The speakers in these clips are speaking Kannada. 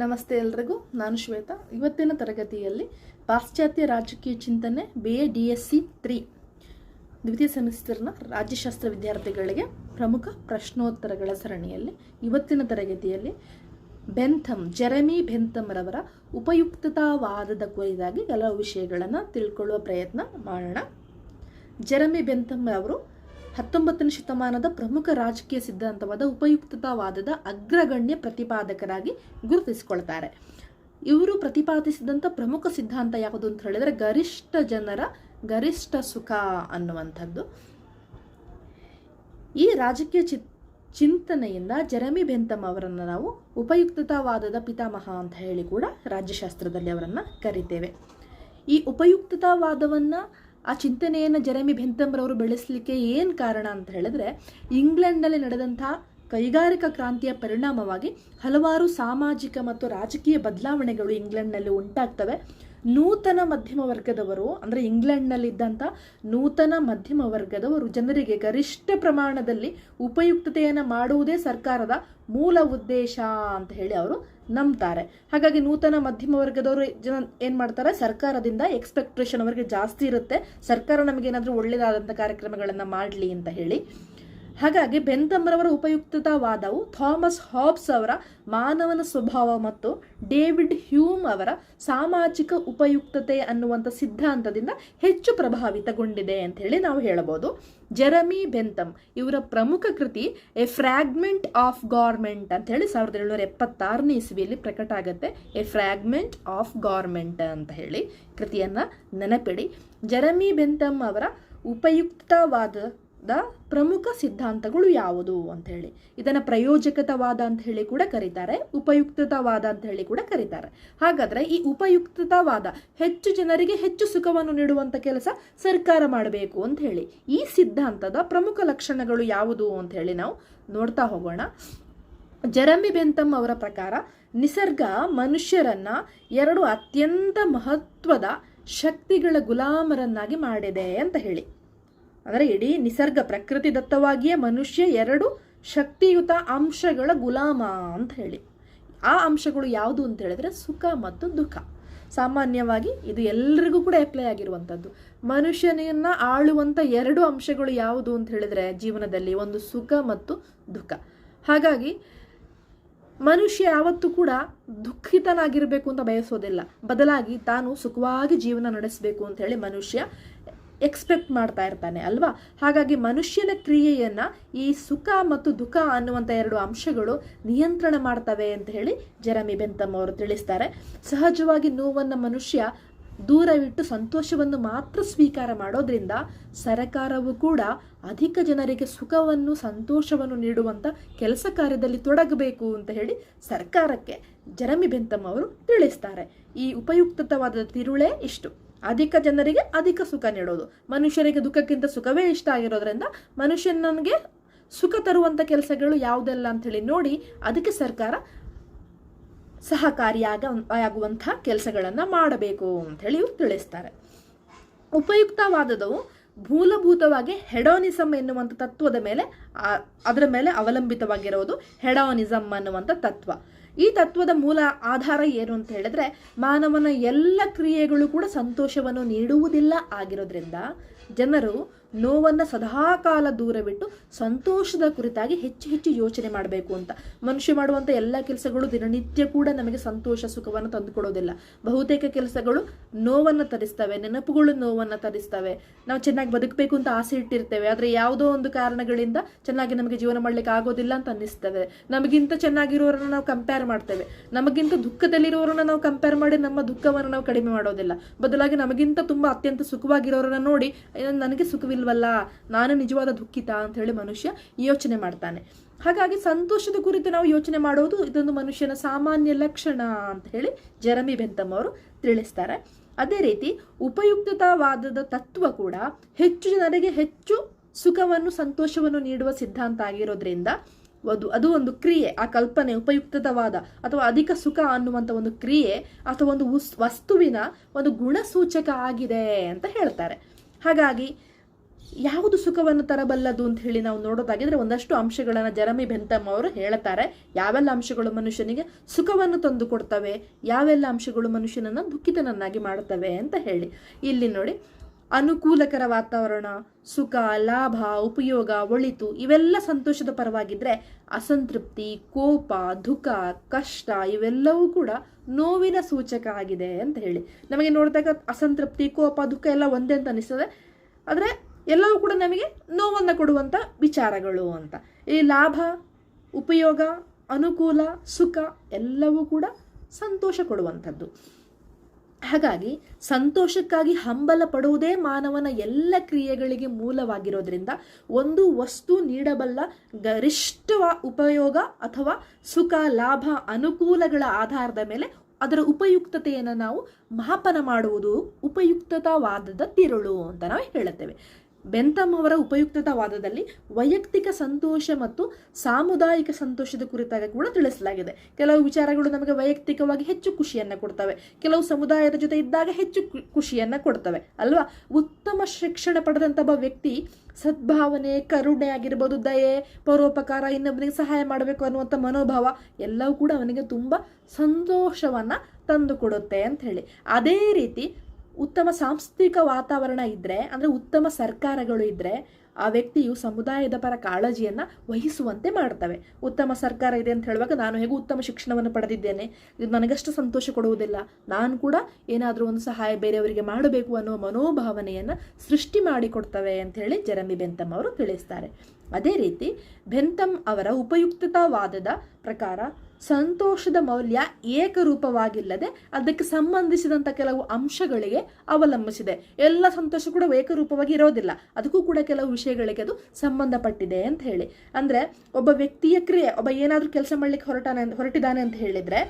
ನಮಸ್ತೆ ಎಲ್ರಿಗೂ, ನಾನು ಶ್ವೇತಾ. ಇವತ್ತಿನ ತರಗತಿಯಲ್ಲಿ ಪಾಶ್ಚಾತ್ಯ ರಾಜಕೀಯ ಚಿಂತನೆ B A D S C three, ದ್ವಿತೀಯ ಸೆಮಿಸ್ಟರ್ನ ರಾಜ್ಯಶಾಸ್ತ್ರ ವಿದ್ಯಾರ್ಥಿಗಳಿಗೆ ಪ್ರಮುಖ ಪ್ರಶ್ನೋತ್ತರಗಳ ಸರಣಿಯಲ್ಲಿ ಇವತ್ತಿನ ತರಗತಿಯಲ್ಲಿ ಬೆಂಥಮ್ ಜೆರೆಮಿ ಬೆಂಥಮ್ರವರ ಉಪಯುಕ್ತತಾವಾದದ ಕುರಿತಾಗಿ ಕೆಲವು ವಿಷಯಗಳನ್ನು ತಿಳ್ಕೊಳ್ಳುವ ಪ್ರಯತ್ನ ಮಾಡೋಣ. ಜೆರಮಿ ಬೆಂಥಮ್ ಅವರು ಹತ್ತೊಂಬತ್ತನೇ ಶತಮಾನದ ಪ್ರಮುಖ ರಾಜಕೀಯ ಸಿದ್ಧಾಂತವಾದ ಉಪಯುಕ್ತತಾವಾದದ ಅಗ್ರಗಣ್ಯ ಪ್ರತಿಪಾದಕರಾಗಿ ಗುರುತಿಸಿಕೊಳ್ತಾರೆ. ಇವರು ಪ್ರತಿಪಾದಿಸಿದಂಥ ಪ್ರಮುಖ ಸಿದ್ಧಾಂತ ಯಾವುದು ಅಂತ ಹೇಳಿದರೆ ಗರಿಷ್ಠ ಜನರ ಗರಿಷ್ಠ ಸುಖ ಅನ್ನುವಂಥದ್ದು. ಈ ರಾಜಕೀಯ ಚಿ, ಚಿಂತನೆಯಿಂದ ಜರಮಿ ಬೆಂತಮ್ ಅವರನ್ನು ನಾವು ಉಪಯುಕ್ತತಾವಾದದ ಪಿತಾಮಹ ಅಂತ ಹೇಳಿ ಕೂಡ ರಾಜ್ಯಶಾಸ್ತ್ರದಲ್ಲಿ ಅವರನ್ನು ಕರಿತೇವೆ. ಈ ಉಪಯುಕ್ತತಾವಾದವನ್ನು ಆ ಚಿಂತನೆಯನ್ನು ಜೆರೆಮಿ ಬೆಂತಂಬ್ರವರು ಬೆಳೆಸಲಿಕ್ಕೆ ಏನು ಕಾರಣ ಅಂತ ಹೇಳಿದ್ರೆ, ಇಂಗ್ಲೆಂಡ್ನಲ್ಲಿ ನಡೆದಂಥ ಕೈಗಾರಿಕಾ ಕ್ರಾಂತಿಯ ಪರಿಣಾಮವಾಗಿ ಹಲವಾರು ಸಾಮಾಜಿಕ ಮತ್ತು ರಾಜಕೀಯ ಬದಲಾವಣೆಗಳು ಇಂಗ್ಲೆಂಡ್ನಲ್ಲಿ ಉಂಟಾಗ್ತವೆ. ನೂತನ ಮಧ್ಯಮ ವರ್ಗದವರು, ಅಂದರೆ ಇಂಗ್ಲೆಂಡ್ನಲ್ಲಿದ್ದಂಥ ನೂತನ ಮಧ್ಯಮ ವರ್ಗದವರು, ಜನರಿಗೆ ಗರಿಷ್ಠ ಪ್ರಮಾಣದಲ್ಲಿ ಉಪಯುಕ್ತತೆಯನ್ನು ಮಾಡುವುದೇ ಸರ್ಕಾರದ ಮೂಲ ಉದ್ದೇಶ ಅಂತ ಹೇಳಿ ಅವರು ನಂಬ್ತಾರೆ. ಹಾಗಾಗಿ ನೂತನ ಮಧ್ಯಮ ವರ್ಗದವರು ಜನ ಏನು ಮಾಡ್ತಾರೆ? ಸರ್ಕಾರದಿಂದ ಎಕ್ಸ್ಪೆಕ್ಟೇಷನ್ ಅವರಿಗೆ ಜಾಸ್ತಿ ಇರುತ್ತೆ. ಸರ್ಕಾರ ನಮಗೇನಾದರೂ ಒಳ್ಳೆಯದಾದಂಥ ಕಾರ್ಯಕ್ರಮಗಳನ್ನು ಮಾಡಲಿ ಅಂತ ಹೇಳಿ. ಹಾಗಾಗಿ ಬೆಂತಮ್ರವರ ಉಪಯುಕ್ತತಾವಾದವು ಥಾಮಸ್ ಹಾಬ್ಸ್ ಅವರ ಮಾನವನ ಸ್ವಭಾವ ಮತ್ತು ಡೇವಿಡ್ ಹ್ಯೂಮ್ ಅವರ ಸಾಮಾಜಿಕ ಉಪಯುಕ್ತತೆ ಅನ್ನುವಂಥ ಸಿದ್ಧಾಂತದಿಂದ ಹೆಚ್ಚು ಪ್ರಭಾವಿತಗೊಂಡಿದೆ ಅಂತ ಹೇಳಿ ನಾವು ಹೇಳಬಹುದು. ಜೆರಮಿ ಬೆಂತಮ್ ಇವರ ಪ್ರಮುಖ ಕೃತಿ ಎ ಫ್ರಾಗ್ಮೆಂಟ್ ಆಫ್ ಗೌರ್ಮೆಂಟ್ ಅಂತ ಹೇಳಿ ಸಾವಿರದ ಏಳ್ನೂರ ಎಪ್ಪತ್ತಾರನೇ ಇಸ್ವಿಯಲ್ಲಿ ಪ್ರಕಟ ಆಗುತ್ತೆ. ಎ ಫ್ರಾಗ್ಮೆಂಟ್ ಆಫ್ ಗೌರ್ಮೆಂಟ್ ಅಂತ ಹೇಳಿ ಕೃತಿಯನ್ನು ನೆನಪಿಡಿ. ಜೆರಮಿ ಬೆಂತಮ್ ಅವರ ಉಪಯುಕ್ತವಾದ ದ ಪ್ರಮುಖ ಸಿದ್ಧಾಂತಗಳು ಯಾವುದು ಅಂತ ಹೇಳಿ. ಇದನ್ನು ಪ್ರಯೋಜಕತವಾದ ಅಂತ ಹೇಳಿ ಕೂಡ ಕರೀತಾರೆ ಉಪಯುಕ್ತತವಾದ ಅಂತ ಹೇಳಿ ಕೂಡ ಕರೀತಾರೆ. ಹಾಗಾದ್ರೆ ಈ ಉಪಯುಕ್ತತವಾದ ಹೆಚ್ಚು ಜನರಿಗೆ ಹೆಚ್ಚು ಸುಖವನ್ನು ನೀಡುವಂತ ಕೆಲಸ ಸರ್ಕಾರ ಮಾಡಬೇಕು ಅಂತ ಹೇಳಿ. ಈ ಸಿದ್ಧಾಂತದ ಪ್ರಮುಖ ಲಕ್ಷಣಗಳು ಯಾವುದು ಅಂತ ಹೇಳಿ ನಾವು ನೋಡ್ತಾ ಹೋಗೋಣ. ಜರಮಿ ಬೆಂತಮ್ ಅವರ ಪ್ರಕಾರ ನಿಸರ್ಗ ಮನುಷ್ಯರನ್ನ ಎರಡು ಅತ್ಯಂತ ಮಹತ್ವದ ಶಕ್ತಿಗಳ ಗುಲಾಮರನ್ನಾಗಿ ಮಾಡಿದೆ ಅಂತ ಹೇಳಿ. ಅಂದರೆ ಇಡೀ ನಿಸರ್ಗ, ಪ್ರಕೃತಿ ದತ್ತವಾಗಿಯೇ ಮನುಷ್ಯ ಎರಡು ಶಕ್ತಿಯುತ ಅಂಶಗಳ ಗುಲಾಮ ಅಂತ ಹೇಳಿ. ಆ ಅಂಶಗಳು ಯಾವುದು ಅಂತ ಹೇಳಿದ್ರೆ ಸುಖ ಮತ್ತು ದುಃಖ. ಸಾಮಾನ್ಯವಾಗಿ ಇದು ಎಲ್ರಿಗೂ ಕೂಡ ಅಪ್ಲೈ ಆಗಿರುವಂಥದ್ದು. ಮನುಷ್ಯನನ್ನ ಆಳುವಂಥ ಎರಡು ಅಂಶಗಳು ಯಾವುದು ಅಂತ ಹೇಳಿದ್ರೆ ಜೀವನದಲ್ಲಿ ಒಂದು ಸುಖ ಮತ್ತು ದುಃಖ. ಹಾಗಾಗಿ ಮನುಷ್ಯ ಯಾವತ್ತೂ ಕೂಡ ದುಃಖಿತನಾಗಿರಬೇಕು ಅಂತ ಬಯಸೋದಿಲ್ಲ. ಬದಲಾಗಿ ತಾನು ಸುಖವಾಗಿ ಜೀವನ ನಡೆಸಬೇಕು ಅಂತ ಹೇಳಿ ಮನುಷ್ಯ ಎಕ್ಸ್ಪೆಕ್ಟ್ ಮಾಡ್ತಾ ಇರ್ತಾನೆ, ಅಲ್ವಾ? ಹಾಗಾಗಿ ಮನುಷ್ಯನ ಕ್ರಿಯೆಯನ್ನು ಈ ಸುಖ ಮತ್ತು ದುಃಖ ಅನ್ನುವಂಥ ಎರಡು ಅಂಶಗಳು ನಿಯಂತ್ರಣ ಮಾಡ್ತವೆ ಅಂತ ಹೇಳಿ ಜರಮಿ ಬೆಂತಮ್ ಅವರು ತಿಳಿಸ್ತಾರೆ. ಸಹಜವಾಗಿ ನೋವನ್ನು ಮನುಷ್ಯ ದೂರವಿಟ್ಟು ಸಂತೋಷವನ್ನು ಮಾತ್ರ ಸ್ವೀಕಾರ ಮಾಡೋದ್ರಿಂದ ಸರಕಾರವು ಕೂಡ ಅಧಿಕ ಜನರಿಗೆ ಸುಖವನ್ನು, ಸಂತೋಷವನ್ನು ನೀಡುವಂಥ ಕೆಲಸ ಕಾರ್ಯದಲ್ಲಿ ತೊಡಗಬೇಕು ಅಂತ ಹೇಳಿ ಸರ್ಕಾರಕ್ಕೆ ಜರಮಿ ಬೆಂತಮ್ ಅವರು ತಿಳಿಸ್ತಾರೆ. ಈ ಉಪಯುಕ್ತವಾದ ತಿರುಳೇ ಇಷ್ಟು. ಅಧಿಕ ಜನರಿಗೆ ಅಧಿಕ ಸುಖ ನೀಡೋದು. ಮನುಷ್ಯರಿಗೆ ದುಃಖಕ್ಕಿಂತ ಸುಖವೇ ಇಷ್ಟ ಆಗಿರೋದ್ರಿಂದ ಮನುಷ್ಯನಿಗೆ ಸುಖ ತರುವಂಥ ಕೆಲಸಗಳು ಯಾವುದೆಲ್ಲ ಅಂಥೇಳಿ ನೋಡಿ ಅದಕ್ಕೆ ಸರ್ಕಾರ ಸಹಕಾರಿಯಾಗ ಆಗುವಂತಹ ಕೆಲಸಗಳನ್ನು ಮಾಡಬೇಕು ಅಂಥೇಳಿ ಇವ್ರು ತಿಳಿಸ್ತಾರೆ. ಉಪಯುಕ್ತವಾದದವು ಮೂಲಭೂತವಾಗಿ ಹೆಡೋನಿಸಮ್ ಎನ್ನುವಂಥ ತತ್ವದ ಮೇಲೆ ಅದರ ಮೇಲೆ ಅವಲಂಬಿತವಾಗಿರೋದು ಹೆಡೋನಿಸಮ್ ಅನ್ನುವಂಥ ತತ್ವ. ಈ ತತ್ವದ ಮೂಲ ಆಧಾರ ಏನು ಅಂತ ಹೇಳಿದ್ರೆ ಮಾನವನ ಎಲ್ಲ ಕ್ರಿಯೆಗಳು ಕೂಡ ಸಂತೋಷವನ್ನು ನೀಡುವುದಿಲ್ಲ ಆಗಿರೋದ್ರಿಂದ ಜನರು ನೋವನ್ನು ದೂರ ದೂರವಿಟ್ಟು ಸಂತೋಷದ ಕುರಿತಾಗಿ ಹೆಚ್ಚು ಹೆಚ್ಚು ಯೋಚನೆ ಮಾಡಬೇಕು ಅಂತ. ಮನುಷ್ಯ ಮಾಡುವಂಥ ಎಲ್ಲ ಕೆಲಸಗಳು ದಿನನಿತ್ಯ ಕೂಡ ನಮಗೆ ಸಂತೋಷ, ಸುಖವನ್ನು ತಂದುಕೊಡೋದಿಲ್ಲ. ಬಹುತೇಕ ಕೆಲಸಗಳು ನೋವನ್ನು ತರಿಸ್ತವೆ, ನೆನಪುಗಳು ನೋವನ್ನು ತರಿಸ್ತವೆ. ನಾವು ಚೆನ್ನಾಗಿ ಬದುಕಬೇಕು ಅಂತ ಆಸೆ ಇಟ್ಟಿರ್ತೇವೆ. ಆದರೆ ಯಾವುದೋ ಒಂದು ಕಾರಣಗಳಿಂದ ಚೆನ್ನಾಗಿ ನಮಗೆ ಜೀವನ ಮಾಡಲಿಕ್ಕೆ ಆಗೋದಿಲ್ಲ ಅಂತ ಅನ್ನಿಸ್ತವೆ ನಮಗಿಂತ ಚೆನ್ನಾಗಿರೋರನ್ನ ನಾವು ಕಂಪೇರ್ ಮಾಡ್ತೇವೆ. ನಮಗಿಂತ ದುಃಖದಲ್ಲಿರೋರನ್ನ ನಾವು ಕಂಪೇರ್ ಮಾಡಿ ನಮ್ಮ ದುಃಖವನ್ನು ನಾವು ಕಡಿಮೆ ಮಾಡೋದಿಲ್ಲ. ಬದಲಾಗಿ ನಮಗಿಂತ ತುಂಬ ಅತ್ಯಂತ ಸುಖವಾಗಿರೋರನ್ನ ನೋಡಿ ನನಗೆ ಸುಖವಿಲ್ವಲ್ಲ ನಾನು ನಿಜವಾದ ದುಃಖಿತ ಅಂತ ಹೇಳಿ ಮನುಷ್ಯ ಯೋಚನೆ ಮಾಡ್ತಾನೆ. ಹಾಗಾಗಿ ಸಂತೋಷದ ಕುರಿತು ನಾವು ಯೋಚನೆ ಮಾಡೋದು ಇದೊಂದು ಮನುಷ್ಯನ ಸಾಮಾನ್ಯ ಲಕ್ಷಣ ಅಂತ ಹೇಳಿ ಜೆರಮಿ ಬೆಂತಮ್ ಅವರು ತಿಳಿಸ್ತಾರೆ. ಅದೇ ರೀತಿ ಉಪಯುಕ್ತತಾವಾದದ ತತ್ವ ಕೂಡ ಹೆಚ್ಚು ಜನರಿಗೆ ಹೆಚ್ಚು ಸುಖವನ್ನು, ಸಂತೋಷವನ್ನು ನೀಡುವ ಸಿದ್ಧಾಂತ ಆಗಿರೋದ್ರಿಂದ ಅದು ಅದು ಒಂದು ಕ್ರಿಯೆ, ಆ ಕಲ್ಪನೆ, ಉಪಯುಕ್ತವಾದ ಅಥವಾ ಅಧಿಕ ಸುಖ ಅನ್ನುವಂಥ ಒಂದು ಕ್ರಿಯೆ ಅಥವಾ ಒಂದು ವಸ್ತುವಿನ ಒಂದು ಗುಣಸೂಚಕ ಆಗಿದೆ ಅಂತ ಹೇಳ್ತಾರೆ. ಹಾಗಾಗಿ ಯಾವುದು ಸುಖವನ್ನು ತರಬಲ್ಲದು ಅಂತ ಹೇಳಿ ನಾವು ನೋಡೋದಾಗಿದ್ರೆ ಒಂದಷ್ಟು ಅಂಶಗಳನ್ನು ಜರಮಿ ಬೆಂತಮ್ಮ ಅವರು ಹೇಳ್ತಾರೆ. ಯಾವೆಲ್ಲ ಅಂಶಗಳು ಮನುಷ್ಯನಿಗೆ ಸುಖವನ್ನು ತಂದು ಕೊಡ್ತವೆ, ಯಾವೆಲ್ಲ ಅಂಶಗಳು ಮನುಷ್ಯನನ್ನು ದುಃಖಿತನನ್ನಾಗಿ ಮಾಡುತ್ತವೆ ಅಂತ ಹೇಳಿ. ಇಲ್ಲಿ ನೋಡಿ, ಅನುಕೂಲಕರ ವಾತಾವರಣ, ಸುಖ, ಲಾಭ, ಉಪಯೋಗ, ಒಳಿತು ಇವೆಲ್ಲ ಸಂತೋಷದ ಪರವಾಗಿದ್ರೆ ಅಸಂತೃಪ್ತಿ, ಕೋಪ, ದುಃಖ, ಕಷ್ಟ ಇವೆಲ್ಲವೂ ಕೂಡ ನೋವಿನ ಸೂಚಕ ಆಗಿದೆ ಅಂತ ಹೇಳಿ. ನಮಗೆ ನೋಡಿದಾಗ ಅಸಂತೃಪ್ತಿ, ಕೋಪ, ದುಃಖ ಎಲ್ಲ ಒಂದೇ ಅಂತ ಅನಿಸ್ತದೆ. ಆದರೆ ಎಲ್ಲವೂ ಕೂಡ ನಮಗೆ ನೋವನ್ನು ಕೊಡುವಂಥ ವಿಚಾರಗಳು ಅಂತ. ಈ ಲಾಭ, ಉಪಯೋಗ, ಅನುಕೂಲ, ಸುಖ ಎಲ್ಲವೂ ಕೂಡ ಸಂತೋಷ ಕೊಡುವಂಥದ್ದು. ಹಾಗಾಗಿ ಸಂತೋಷಕ್ಕಾಗಿ ಹಂಬಲ ಪಡುವುದೇ ಮಾನವನ ಎಲ್ಲ ಕ್ರಿಯೆಗಳಿಗೆ ಮೂಲವಾಗಿರೋದ್ರಿಂದ ಒಂದು ವಸ್ತು ನೀಡಬಲ್ಲ ಗರಿಷ್ಠ ಉಪಯೋಗ ಅಥವಾ ಸುಖ, ಲಾಭ, ಅನುಕೂಲಗಳ ಆಧಾರದ ಮೇಲೆ ಅದರ ಉಪಯುಕ್ತತೆಯನ್ನು ನಾವು ಮಾಪನ ಮಾಡುವುದು ಉಪಯುಕ್ತತಾವಾದದ ತಿರುಳು ಅಂತ ನಾವು ಹೇಳುತ್ತೇವೆ. ಬೆಂತಮ್ ಅವರ ಉಪಯುಕ್ತತಾವಾದದಲ್ಲಿ ವೈಯಕ್ತಿಕ ಸಂತೋಷ ಮತ್ತು ಸಾಮುದಾಯಿಕ ಸಂತೋಷದ ಕುರಿತಾಗಿ ಕೂಡ ತಿಳಿಸಲಾಗಿದೆ. ಕೆಲವು ವಿಚಾರಗಳು ನಮಗೆ ವೈಯಕ್ತಿಕವಾಗಿ ಹೆಚ್ಚು ಖುಷಿಯನ್ನು ಕೊಡ್ತವೆ. ಕೆಲವು ಸಮುದಾಯದ ಜೊತೆ ಇದ್ದಾಗ ಹೆಚ್ಚು ಖುಷಿಯನ್ನು ಕೊಡ್ತವೆ. ಅಲ್ವಾ? ಉತ್ತಮ ಶಿಕ್ಷಣ ಪಡೆದಂಥ ಒಬ್ಬ ವ್ಯಕ್ತಿ ಸದ್ಭಾವನೆ, ಕರುಣೆ ಆಗಿರ್ಬೋದು, ದಯೆ, ಪರೋಪಕಾರ, ಇನ್ನೊಬ್ಬನಿಗೆ ಸಹಾಯ ಮಾಡಬೇಕು ಅನ್ನುವಂಥ ಮನೋಭಾವ ಎಲ್ಲವೂ ಕೂಡ ಅವನಿಗೆ ತುಂಬ ಸಂತೋಷವನ್ನ ತಂದು ಕೊಡುತ್ತೆ ಅಂತ ಹೇಳಿ. ಅದೇ ರೀತಿ ಉತ್ತಮ ಸಾಂಸ್ಥಿಕ ವಾತಾವರಣ ಇದ್ದರೆ ಅಂದರೆ ಉತ್ತಮ ಸರ್ಕಾರಗಳು ಇದ್ದರೆ ಆ ವ್ಯಕ್ತಿಯು ಸಮುದಾಯದ ಪರ ಕಾಳಜಿಯನ್ನು ವಹಿಸುವಂತೆ ಮಾಡ್ತವೆ. ಉತ್ತಮ ಸರ್ಕಾರ ಇದೆ ಅಂತ ಹೇಳುವಾಗ ನಾನು ಹೇಗೂ ಉತ್ತಮ ಶಿಕ್ಷಣವನ್ನು ಪಡೆದಿದ್ದೇನೆ. ಇದು ನನಗಷ್ಟು ಸಂತೋಷ ಕೊಡುವುದಿಲ್ಲ. ನಾನು ಕೂಡ ಏನಾದರೂ ಒಂದು ಸಹಾಯ ಬೇರೆಯವರಿಗೆ ಮಾಡಬೇಕು ಅನ್ನುವ ಮನೋಭಾವನೆಯನ್ನು ಸೃಷ್ಟಿ ಮಾಡಿಕೊಡ್ತವೆ ಅಂತ ಹೇಳಿ ಜೆರಮಿ ಬೆಂತಮ್ ಅವರು ತಿಳಿಸ್ತಾರೆ. ಅದೇ ರೀತಿ ಬೆಂತಮ್ ಅವರ ಉಪಯುಕ್ತತಾವಾದದ ಪ್ರಕಾರ ಸಂತೋಷದ ಮೌಲ್ಯ ಏಕರೂಪವಾಗಿಲ್ಲದೆ ಅದಕ್ಕೆ ಸಂಬಂಧಿಸಿದಂಥ ಕೆಲವು ಅಂಶಗಳಿಗೆ ಅವಲಂಬಿಸಿದೆ. ಎಲ್ಲ ಸಂತೋಷ ಕೂಡ ಏಕರೂಪವಾಗಿ ಇರೋದಿಲ್ಲ. ಅದಕ್ಕೂ ಕೂಡ ಕೆಲವು ವಿಷಯಗಳಿಗೆ ಅದು ಸಂಬಂಧಪಟ್ಟಿದೆ ಅಂತ ಹೇಳಿ. ಅಂದರೆ ಒಬ್ಬ ವ್ಯಕ್ತಿಯ ಕ್ರಿಯೆ, ಒಬ್ಬ ಏನಾದರೂ ಕೆಲಸ ಮಾಡಲಿಕ್ಕೆ ಹೊರಟಾನೆ ಹೊರಟಿದ್ದಾನೆ ಅಂತ ಹೇಳಿದರೆ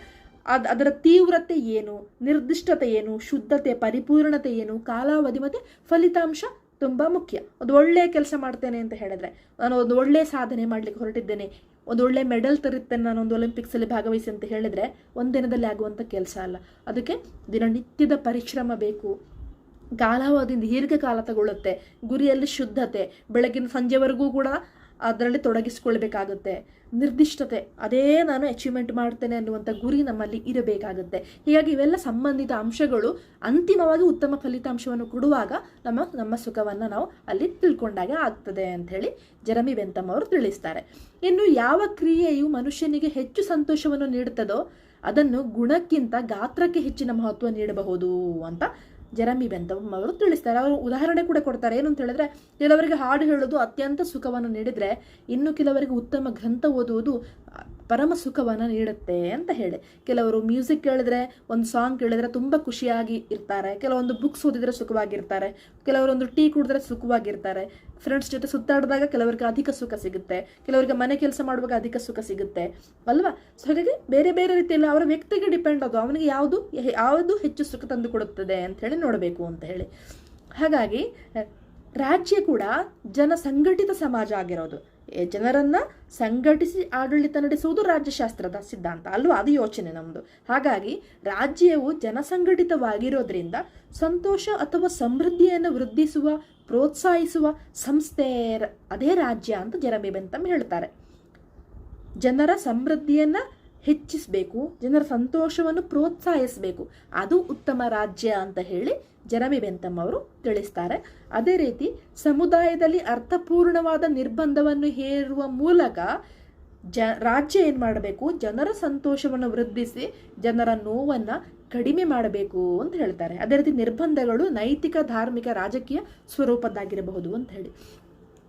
ಅದು, ಅದರ ತೀವ್ರತೆ ಏನು, ನಿರ್ದಿಷ್ಟತೆ ಏನು, ಶುದ್ಧತೆ, ಪರಿಪೂರ್ಣತೆ ಏನು, ಕಾಲಾವಧಿ ಮತ್ತು ಫಲಿತಾಂಶ ತುಂಬ ಮುಖ್ಯ. ಒಂದು ಒಳ್ಳೆಯ ಕೆಲಸ ಮಾಡ್ತೇನೆ ಅಂತ ಹೇಳಿದ್ರೆ, ನಾನು ಒಂದು ಒಳ್ಳೆಯ ಸಾಧನೆ ಮಾಡಲಿಕ್ಕೆ ಹೊರಟಿದ್ದೇನೆ ಒಂದು ಒಳ್ಳೆ ಮೆಡಲ್ ತರುತ್ತೆ ನಾನು ಒಂದು ಒಲಿಂಪಿಕ್ಸಲ್ಲಿ ಭಾಗವಹಿಸಿ ಅಂತ ಹೇಳಿದರೆ ಒಂದಿನದಲ್ಲಿ ಆಗುವಂಥ ಕೆಲಸ ಅಲ್ಲ. ಅದಕ್ಕೆ ದಿನನಿತ್ಯದ ಪರಿಶ್ರಮ ಬೇಕು. ಕಾಲಾವಧಿ ದೀರ್ಘಕಾಲ ತಗೊಳ್ಳುತ್ತೆ. ಗುರಿಯಲ್ಲಿ ಶುದ್ಧತೆ. ಬೆಳಗಿನ ಸಂಜೆವರೆಗೂ ಕೂಡ ಅದರಲ್ಲಿ ತೊಡಗಿಸ್ಕೊಳ್ಬೇಕಾಗುತ್ತೆ. ನಿರ್ದಿಷ್ಟತೆ, ಅದೇ ನಾನು ಅಚೀವ್ಮೆಂಟ್ ಮಾಡ್ತೇನೆ ಅನ್ನುವಂಥ ಗುರಿ ನಮ್ಮಲ್ಲಿ ಇರಬೇಕಾಗುತ್ತೆ. ಹೀಗಾಗಿ ಇವೆಲ್ಲ ಸಂಬಂಧಿತ ಅಂಶಗಳು ಅಂತಿಮವಾಗಿ ಉತ್ತಮ ಫಲಿತಾಂಶವನ್ನು ಕೊಡುವಾಗ ನಮ್ಮ ನಮ್ಮ ಸುಖವನ್ನು ನಾವು ಅಲ್ಲಿ ತಿಳ್ಕೊಂಡಾಗ ಆಗ್ತದೆ ಅಂಥೇಳಿ ಜರಮಿ ಬೆಂತಮ್ ಅವರು ತಿಳಿಸ್ತಾರೆ. ಇನ್ನು ಯಾವ ಕ್ರಿಯೆಯು ಮನುಷ್ಯನಿಗೆ ಹೆಚ್ಚು ಸಂತೋಷವನ್ನು ನೀಡುತ್ತದೋ ಅದನ್ನು ಗುಣಕ್ಕಿಂತ ಗಾತ್ರಕ್ಕೆ ಹೆಚ್ಚಿನ ಮಹತ್ವ ನೀಡಬಹುದು ಅಂತ ಜರಮಿ ಬೆಂತಮ್ ಅವರು ತಿಳಿಸ್ತಾರೆ, ಅವರು ಉದಾಹರಣೆ ಕೂಡ ಕೊಡ್ತಾರೆ. ಏನು ಅಂತ ಹೇಳಿದ್ರೆ, ಕೆಲವರಿಗೆ ಹಾಡು ಹೇಳೋದು ಅತ್ಯಂತ ಸುಖವನ್ನು ನೀಡಿದರೆ, ಇನ್ನು ಕೆಲವರಿಗೆ ಉತ್ತಮ ಗ್ರಂಥ ಓದುವುದು ಪರಮ ಸುಖವನ್ನು ನೀಡುತ್ತೆ ಅಂತ ಹೇಳಿ. ಕೆಲವರು ಮ್ಯೂಸಿಕ್ ಕೇಳಿದ್ರೆ, ಒಂದು ಸಾಂಗ್ ಕೇಳಿದ್ರೆ ತುಂಬ ಖುಷಿಯಾಗಿ ಇರ್ತಾರೆ. ಕೆಲವೊಂದು ಬುಕ್ಸ್ ಓದಿದ್ರೆ ಸುಖವಾಗಿರ್ತಾರೆ. ಕೆಲವರೊಂದು ಟೀ ಕುಡಿದ್ರೆ ಸುಖವಾಗಿರ್ತಾರೆ. ಫ್ರೆಂಡ್ಸ್ ಜೊತೆ ಸುತ್ತಾಡಿದಾಗ ಕೆಲವರಿಗೆ ಅಧಿಕ ಸುಖ ಸಿಗುತ್ತೆ. ಕೆಲವರಿಗೆ ಮನೆ ಕೆಲಸ ಮಾಡುವಾಗ ಅಧಿಕ ಸುಖ ಸಿಗುತ್ತೆ. ಅಲ್ವಾ? ಸೊ ಹಾಗಾಗಿ ಬೇರೆ ಬೇರೆ ರೀತಿಯಲ್ಲಿ ಅವರ ವ್ಯಕ್ತಿಗೆ ಡಿಪೆಂಡ್ ಅದು ಅವನಿಗೆ ಯಾವುದು ಯಾವುದು ಹೆಚ್ಚು ಸುಖ ತಂದು ಕೊಡುತ್ತದೆ ಅಂತ ಹೇಳಿ ನೋಡಬೇಕು ಅಂತ ಹೇಳಿ. ಹಾಗಾಗಿ, ರಾಜ್ಯ ಕೂಡ ಜನ ಸಂಘಟಿತ ಸಮಾಜ ಆಗಿರೋದು. ಜನರನ್ನ ಸಂಘಟಿಸಿ ಆಡಳಿತ ನಡೆಸುವುದು ರಾಜ್ಯಶಾಸ್ತ್ರದ ಸಿದ್ಧಾಂತ ಅಲ್ವಾ? ಅದು ಯೋಚನೆ ನಮ್ಮದು ಹಾಗಾಗಿ ರಾಜ್ಯವು ಜನಸಂಘಟಿತವಾಗಿರೋದ್ರಿಂದ ಸಂತೋಷ ಅಥವಾ ಸಮೃದ್ಧಿಯನ್ನು ವೃದ್ಧಿಸುವ, ಪ್ರೋತ್ಸಾಹಿಸುವ ಸಂಸ್ಥೆ ಅದೇ ರಾಜ್ಯ ಅಂತ ಜೆರಮಿ ಹೇಳ್ತಾರೆ. ಜನರ ಸಮೃದ್ಧಿಯನ್ನ ಹೆಚ್ಚಿಸಬೇಕು, ಜನರ ಸಂತೋಷವನ್ನು ಪ್ರೋತ್ಸಾಹಿಸಬೇಕು. ಅದು ಉತ್ತಮ ರಾಜ್ಯ ಅಂತ ಹೇಳಿ ಜರಮಿ ಬೆಂತಮ್ ಅವರು ತಿಳಿಸ್ತಾರೆ. ಅದೇ ರೀತಿ ಸಮುದಾಯದಲ್ಲಿ ಅರ್ಥಪೂರ್ಣವಾದ ನಿರ್ಬಂಧವನ್ನು ಹೇರುವ ಮೂಲಕ ಜ, ರಾಜ್ಯ ಏನು ಮಾಡಬೇಕು? ಜನರ ಸಂತೋಷವನ್ನು ವೃದ್ಧಿಸಿ, ಜನರ ನೋವನ್ನು ಕಡಿಮೆ ಮಾಡಬೇಕು ಅಂತ ಹೇಳ್ತಾರೆ. ಅದೇ ರೀತಿ ನಿರ್ಬಂಧಗಳು ನೈತಿಕ, ಧಾರ್ಮಿಕ, ರಾಜಕೀಯ ಸ್ವರೂಪದ್ದಾಗಿರಬಹುದು ಅಂತ ಹೇಳಿ.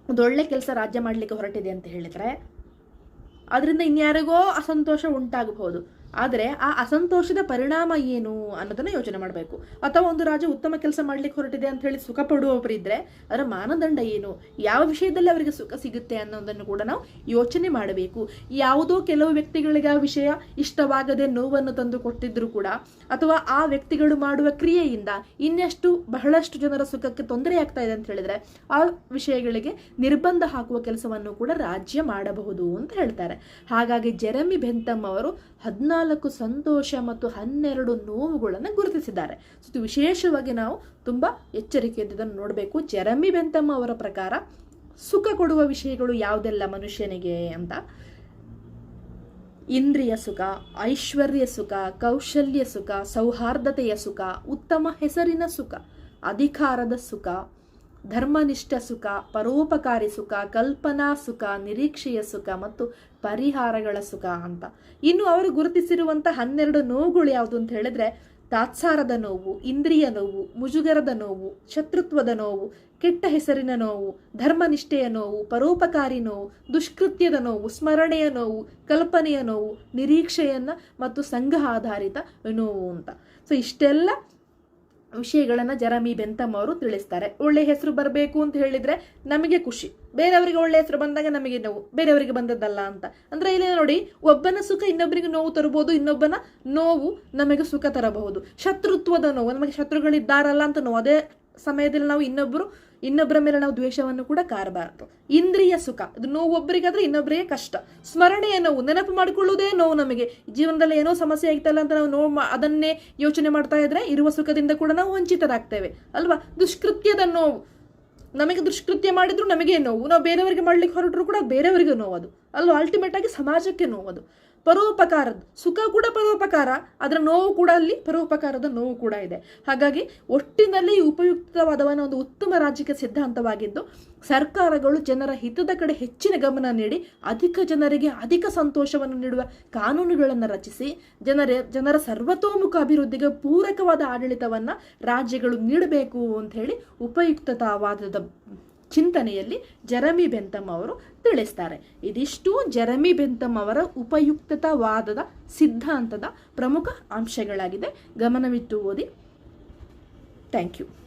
ಒಂದು ಒಳ್ಳೆ ಕೆಲಸ ರಾಜ್ಯ ಮಾಡಲಿಕ್ಕೆ ಹೊರಟಿದೆ ಅಂತ ಹೇಳಿದರೆ ಅದರಿಂದ ಇನ್ಯಾರಿಗೋ ಅಸಂತೋಷ ಉಂಟಾಗಬಹುದು. ಆದರೆ ಆ ಅಸಂತೋಷದ ಪರಿಣಾಮ ಏನು ಅನ್ನೋದನ್ನ ಯೋಚನೆ ಮಾಡಬೇಕು. ಅಥವಾ ಒಂದು ರಾಜ ಉತ್ತಮ ಕೆಲಸ ಮಾಡ್ಲಿಕ್ಕೆ ಹೊರಟಿದೆ ಅಂತ ಹೇಳಿ ಸುಖ ಪಡುವವರಿದ್ರೆ ಅದರ ಮಾನದಂಡ ಏನು? ಯಾವ ವಿಷಯದಲ್ಲಿ ಅವರಿಗೆ ಸುಖ ಸಿಗುತ್ತೆ ಅನ್ನೋದನ್ನು ಕೂಡ ನಾವು ಯೋಚನೆ ಮಾಡಬೇಕು. ಯಾವುದೋ ಕೆಲವು ವ್ಯಕ್ತಿಗಳಿಗೆ ಆ ವಿಷಯ ಇಷ್ಟವಾಗದೆ ನೋವನ್ನು ತಂದು ಕೊಟ್ಟಿದ್ರು ಕೂಡ ಅಥವಾ ಆ ವ್ಯಕ್ತಿಗಳು ಮಾಡುವ ಕ್ರಿಯೆಯಿಂದ ಇನ್ನಷ್ಟು ಬಹಳಷ್ಟು ಜನರ ಸುಖಕ್ಕೆ ತೊಂದರೆ ಆಗ್ತಾ ಇದೆ ಅಂತ ಹೇಳಿದ್ರೆ ಆ ವಿಷಯಗಳಿಗೆ ನಿರ್ಬಂಧ ಹಾಕುವ ಕೆಲಸವನ್ನು ಕೂಡ ರಾಜ್ಯ ಮಾಡಬಹುದು ಅಂತ ಹೇಳ್ತಾರೆ. ಹಾಗಾಗಿ ಜೆರಮಿ ಬೆಂತಮ್ ಅವರು ಹದಿನಾಲ್ಕು ಹದಿನಾಲ್ಕು ಸಂತೋಷ ಮತ್ತು ಹನ್ನೆರಡು ನೋವುಗಳನ್ನು ಗುರುತಿಸಿದ್ದಾರೆ. ಸೊ ವಿಶೇಷವಾಗಿ ನಾವು ತುಂಬ ಎಚ್ಚರಿಕೆಯಿಂದ ಇದನ್ನು ನೋಡಬೇಕು. ಜೆರಮಿ ಬೆಂತಮ್ಮ ಅವರ ಪ್ರಕಾರ ಸುಖ ಕೊಡುವ ವಿಷಯಗಳು ಯಾವುದೆಲ್ಲ ಮನುಷ್ಯನಿಗೆ ಅಂತ? ಇಂದ್ರಿಯ ಸುಖ, ಐಶ್ವರ್ಯ ಸುಖ, ಕೌಶಲ್ಯ ಸುಖ, ಸೌಹಾರ್ದತೆಯ ಸುಖ, ಉತ್ತಮ ಹೆಸರಿನ ಸುಖ, ಅಧಿಕಾರದ ಸುಖ ಧರ್ಮನಿಷ್ಠ ಸುಖ, ಪರೋಪಕಾರಿ ಸುಖ, ಕಲ್ಪನಾ ಸುಖ, ನಿರೀಕ್ಷೆಯ ಸುಖ ಮತ್ತು ಪರಿಹಾರಗಳ ಸುಖ ಅಂತ. ಇನ್ನು ಅವರು ಗುರುತಿಸಿರುವಂಥ ಹನ್ನೆರಡು ನೋವುಗಳು ಯಾವುದು ಅಂತ ಹೇಳಿದ್ರೆ, ತಾತ್ಸಾರದ ನೋವು, ಇಂದ್ರಿಯ ನೋವು, ಮುಜುಗರದ ನೋವು, ಶತ್ರುತ್ವದ ನೋವು, ಕೆಟ್ಟ ಹೆಸರಿನ ನೋವು, ಧರ್ಮನಿಷ್ಠೆಯ ನೋವು, ಪರೋಪಕಾರಿ ನೋವು, ದುಷ್ಕೃತ್ಯದ ನೋವು, ಸ್ಮರಣೆಯ ನೋವು, ಕಲ್ಪನೆಯ ನೋವು, ನಿರೀಕ್ಷೆಯನ್ನ ಮತ್ತು ಸಂಘ ಆಧಾರಿತ ನೋವು ಅಂತ. ಸೊ ಇಷ್ಟೆಲ್ಲ ವಿಷಯಗಳನ್ನು ಜರಮಿ ಬೆಂತಮ್ಮ ಅವರು ತಿಳಿಸ್ತಾರೆ. ಒಳ್ಳೆ ಹೆಸರು ಬರಬೇಕು ಅಂತ ಹೇಳಿದ್ರೆ ನಮಗೆ ಖುಷಿ. ಬೇರೆಯವರಿಗೆ ಒಳ್ಳೆ ಹೆಸರು ಬಂದಾಗ ನಮಗೆ ನೋವು. ಬೇರೆಯವರಿಗೆ ಬಂದದ್ದಲ್ಲ ಅಂತ. ಅಂದ್ರೆ ಇಲ್ಲಿ ನೋಡಿ, ಒಬ್ಬನ ಸುಖ ಇನ್ನೊಬ್ಬರಿಗೆ ನೋವು ತರಬಹುದು, ಇನ್ನೊಬ್ಬನ ನೋವು ನಮಗೆ ಸುಖ ತರಬಹುದು. ಶತ್ರುತ್ವದ ನೋವು, ನಮಗೆ ಶತ್ರುಗಳಿದ್ದಾರಲ್ಲ ಅಂತ ನೋವು. ಅದೇ ಸಮಯದಲ್ಲಿ ನಾವು ಇನ್ನೊಬ್ಬರು ಇನ್ನೊಬ್ಬರ ಮೇಲೆ ನಾವು ದ್ವೇಷವನ್ನು ಕೂಡ ಕಾರಬಾರದು. ಇಂದ್ರಿಯ ಸುಖ ಇದು ನೋವು ಒಬ್ಬರಿಗಾದ್ರೆ ಇನ್ನೊಬ್ಬರಿಗೆ ಕಷ್ಟ. ಸ್ಮರಣೆಯ ನೋವು, ನೆನಪು ಮಾಡಿಕೊಳ್ಳುವುದೇ ನೋವು ನಮಗೆ. ಜೀವನದಲ್ಲಿ ಏನೋ ಸಮಸ್ಯೆ ಆಗ್ತಲ್ಲ ಅಂತ ನಾವು ನೋವು ಅದನ್ನೇ ಯೋಚನೆ ಮಾಡ್ತಾ ಇದ್ರೆ ಇರುವ ಸುಖದಿಂದ ಕೂಡ ನಾವು ವಂಚಿತರಾಗ್ತೇವೆ, ಅಲ್ವಾ? ದುಷ್ಕೃತ್ಯದ ನೋವು. ನಮಗೆ ದುಷ್ಕೃತ್ಯ ಮಾಡಿದ್ರು ನಮಗೆ ನೋವು. ನಾವು ಬೇರೆಯವರಿಗೆ ಮಾಡ್ಲಿಕ್ಕೆ ಹೊರಟರು ಕೂಡ ಬೇರೆಯವರಿಗೆ ಅದು ಅಲ್ವಾ? ಅಲ್ಟಿಮೇಟ್ ಆಗಿ ಸಮಾಜಕ್ಕೆ ನೋವದು. ಪರೋಪಕಾರದ ಸುಖ ಕೂಡ ಪರೋಪಕಾರ ಅದರ ನೋವು ಕೂಡ ಅಲ್ಲಿ ಪರೋಪಕಾರದ ನೋವು ಕೂಡ ಇದೆ. ಹಾಗಾಗಿ ಒಟ್ಟಿನಲ್ಲಿ ಉಪಯುಕ್ತವಾದವನ ಒಂದು ಉತ್ತಮ ರಾಜಕೀಯ ಸಿದ್ಧಾಂತವಾಗಿದ್ದು, ಸರ್ಕಾರಗಳು ಜನರ ಹಿತದ ಕಡೆ ಹೆಚ್ಚಿನ ಗಮನ ನೀಡಿ, ಅಧಿಕ ಜನರಿಗೆ ಅಧಿಕ ಸಂತೋಷವನ್ನು ನೀಡುವ ಕಾನೂನುಗಳನ್ನು ರಚಿಸಿ, ಜನರ ಜನರ ಸರ್ವತೋಮುಖ ಅಭಿವೃದ್ಧಿಗೆ ಪೂರಕವಾದ ಆಡಳಿತವನ್ನು ರಾಜ್ಯಗಳು ನೀಡಬೇಕು ಅಂತ ಹೇಳಿ ಉಪಯುಕ್ತತಾವಾದದ ಚಿಂತನೆಯಲ್ಲಿ ಜರಮಿ ಬೆಂತಮ್ ಅವರು ತಿಳಿಸ್ತಾರೆ. ಇದಿಷ್ಟು ಜರಮಿ ಬೆಂತಮ್ ಅವರ ಉಪಯುಕ್ತತಾವಾದದ ಸಿದ್ಧಾಂತದ ಪ್ರಮುಖ ಅಂಶಗಳಾಗಿದೆ. ಗಮನವಿಟ್ಟು ಓದಿ. Thank you.